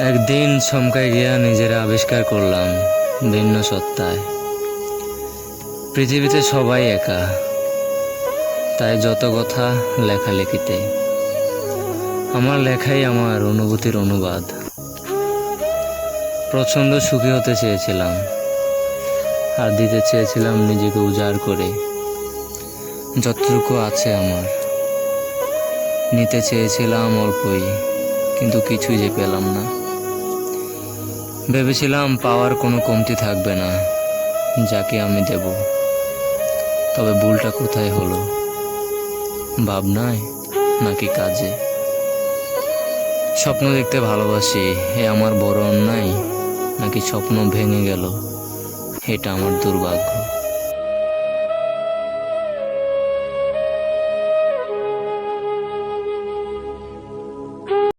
একদিন চমকায় গিয়া নিজেরা আবিষ্কার করলাম ভিন্ন সত্তায়। পৃথিবীতে সবাই একা, তাই যত কথা লেখালেখিতে, আমার লেখাই আমার অনুভূতির অনুবাদ। প্রচণ্ড সুখী হতে চেয়েছিলাম, আর দিতে চেয়েছিলাম নিজেকে উজাড় করে। যতটুকু আছে আমার, নিতে চেয়েছিলাম অল্পই, কিন্তু কিছুই যে পেলাম না। ভেবেছিলাম পাওয়ার কোনো কমতি থাকবে না, যাকে আমি দেব। তবে ভুলটা কোথায় হলো? ভাবনায় নাকি কাজে? স্বপ্ন দেখতে ভালোবাসি, এ আমার বড় অন্যায়, নাকি স্বপ্ন ভেঙে গেল? এটা আমার দুর্ভাগ্য।